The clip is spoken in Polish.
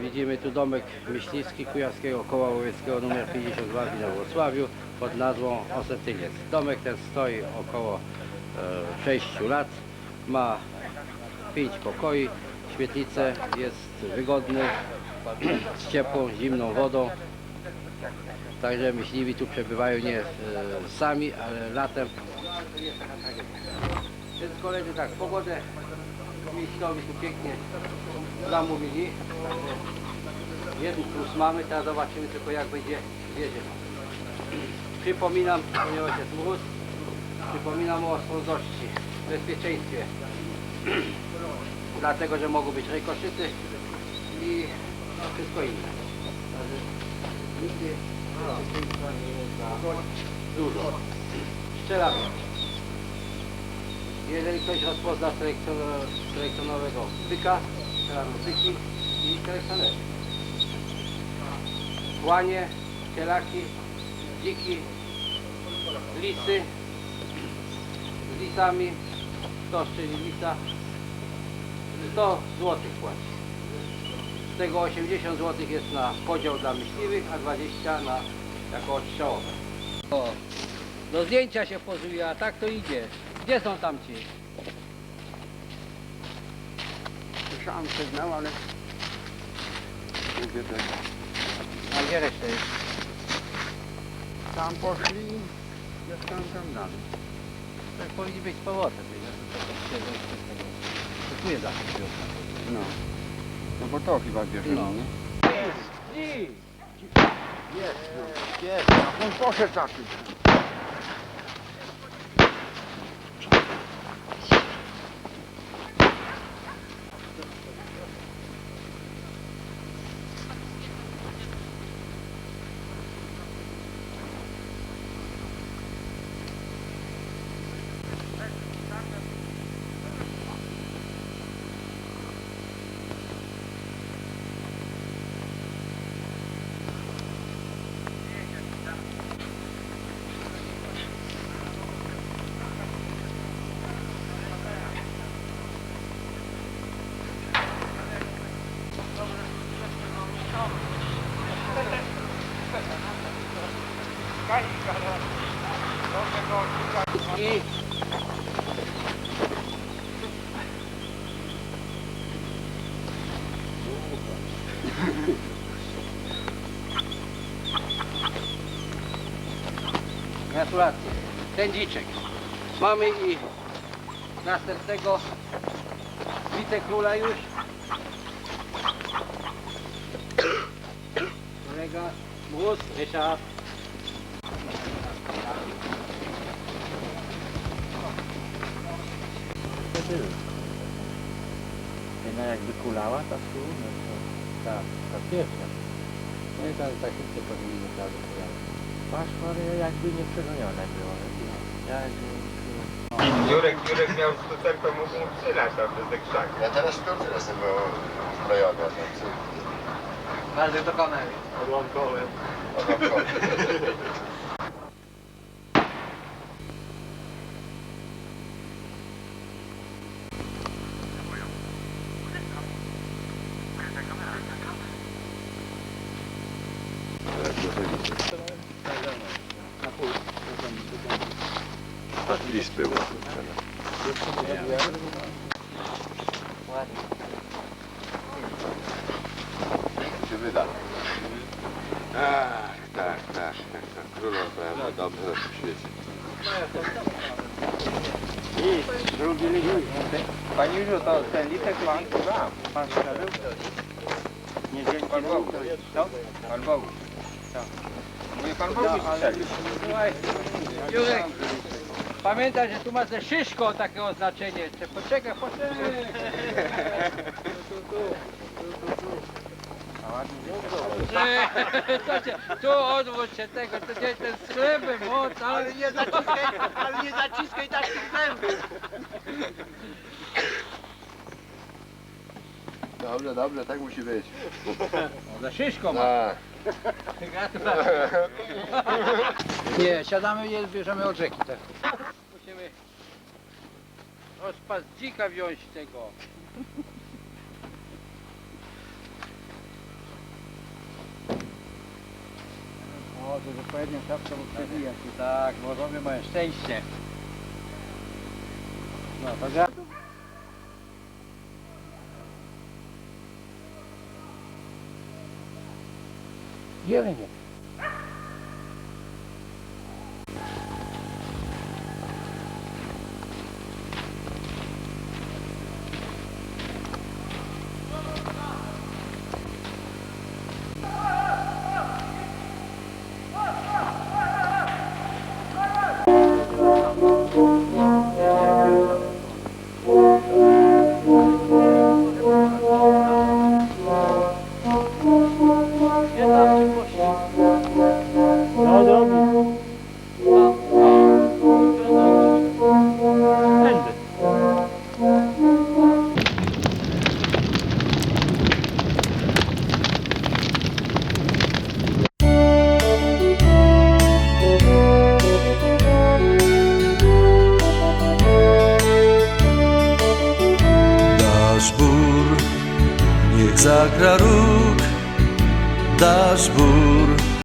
Widzimy tu domek myśliwski Kujawskiego Koła Łowieckiego nr 52 w Wrocławiu pod nazwą Osetyliec. Domek ten stoi około e, 6 lat, ma 5 pokoi, świetlicę, jest wygodny, z ciepłą, zimną wodą. Także myśliwi tu przebywają nie e, sami, ale latem. Więc koledzy tak, pogodę miejscowi tu pięknie zamówili. Jeden plus mamy, teraz zobaczymy tylko jak będzie jedzie. Przypominam, ponieważ jest mróz, przypominam o ostrożności, bezpieczeństwie. Dlatego, że mogą być rykoszyty i wszystko inne. Dużo. Strzelamy. Jeżeli ktoś rozpozna selekcjono- selekcjonowego byka, strzelamy byki i selekcjonery. Łanie, cielaki, dziki, lisy z lisami, 100 czyli lisa, 100 zł płaci. Tego 80 zł jest na podział dla myśliwych, a 20 na jako odstrzałowe. O, do zdjęcia się pozuje, a tak to idzie. Gdzie są tamci? Słyszałem sygnał, ale mówię tak. A gdzie reszta jest? Tam poszli, jest tam, tam dalej. Tak powinni być z powrotem. To tak. To jest. No. No bo to chyba bierze. No. nie? Jest, no. Jest. A on poszedł. I Gratulacje. Ten. Mamy i następnego wicekróla już. Kolega Mróz, Ryszard. Jedna jakby kulała ta tu, no to Tak, ta pierwsza. No i tam tak naprawdę pojawić. Paszpory jakby nie przegonione było. Ja, Jurek, Jurek miał sztucerkę, mógł mu przylać tam przez te krzaki. Ja teraz piąty jestem był zbrojony. Każdy do kamery. Odłamkowy. List było. Się wyda. Ach, tak, tak, tak, tak. Królowa ma dobrze na tym świecie. drugi liczek. Pani Juliu, to ten liczek pan wam. Pan strzelił? Nie dzięki Pan Bogu. Co? Pan Bogu. Co? Mówię Pan Bogu strzelił. Jurek, pamiętaj, że tu masz ze szyszką takie oznaczenie. Jeszcze Poczekaj, poczekaj. A ładnie. Co cię, tu odwróć się tego, to nie ten chlebem, o, ale nie zaciskaj, ale nie zaciskaj tak tych zębów. Dobrze, dobrze, tak musi być. No, Za szyszką ma. Tak. Nie, siadamy i bierzemy od rzeki. Tak. Od dzika wziąć tego. O, to dokładnie tak to przebija się. Tak, morowie mają szczęście. No to gra. Jelenie. Βακρυαρούκ داش